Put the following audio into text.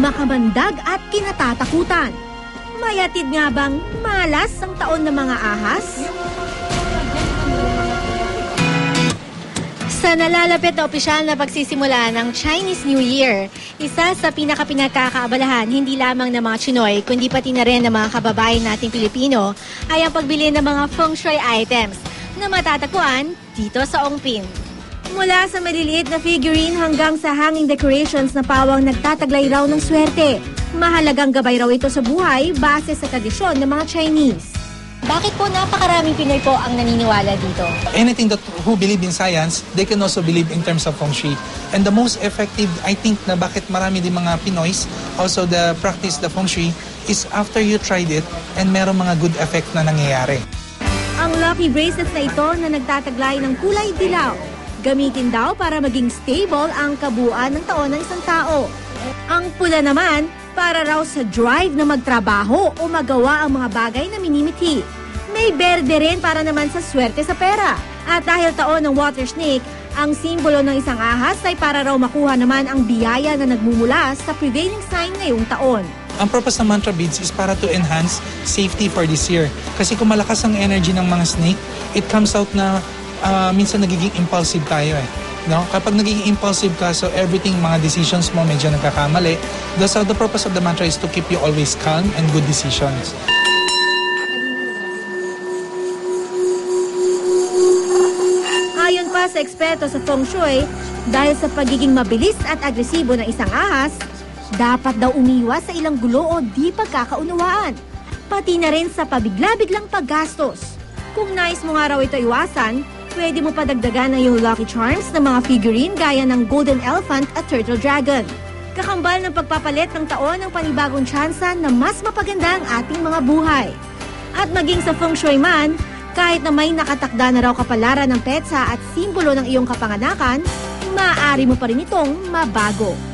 makamandag at kinatatakutan. Mayatid nga bang malas ang taon ng mga ahas? Sa nalalapit na opisyal na pagsisimula ng Chinese New Year, isa sa pinakapinagkakaabalahan hindi lamang ng mga Chinoy, kundi pati na rin ng mga kababayan nating Pilipino, ay ang pagbili ng mga feng shui items na matatagpuan dito sa Ongpin. Mula sa maliliit na figurine hanggang sa hanging decorations na pawang nagtataglay raw ng swerte. Mahalagang gabay raw ito sa buhay base sa tradisyon ng mga Chinese. Bakit po napakaraming Pinoy po ang naniniwala dito? anything that who believe in science, they can also believe in terms of feng shui. And the most effective, I think, na bakit marami din mga Pinoys also the practice the feng shui is after you tried it and meron mga good effect na nangyayari. Ang lucky bracelets na ito na nagtataglay ng kulay dilaw. Gamitin daw para maging stable ang kabuuan ng taon ng isang tao. Ang pula naman, para raw sa drive na magtrabaho o magawa ang mga bagay na minimithi. May berde rin para naman sa swerte sa pera. At dahil taon ng water snake, ang simbolo ng isang ahas ay para raw makuha naman ang biyaya na nagmumula sa prevailing sign ngayong taon. Ang purpose ng mantra beads is para to enhance safety for this year. Kasi kung malakas ang energy ng mga snake, it comes out na ah, minsan nagiging impulsive tayo eh. No? Kapag nagiging impulsive ka, so everything, mga decisions mo medyo nagkakamali. That's how the purpose of the mantra is to keep you always calm and good decisions. Ayon pa sa eksperto sa feng shui, dahil sa pagiging mabilis at agresibo ng isang ahas, dapat daw umiwas sa ilang gulo o di pagkakaunawaan. Pati na rin sa pabigla-biglang paggastos. Kung nais mo nga raw ito iwasan, pwede mo padagdagan ng iyong lucky charms ng mga figurine gaya ng golden elephant at turtle dragon. Kakambal ng pagpapalit ng taon ng panibagong tsansa na mas mapaganda ang ating mga buhay. At maging sa feng shui man, kahit na may nakatakda na raw kapalaran ng petsa at simbolo ng iyong kapanganakan, maaari mo pa rin itong mabago.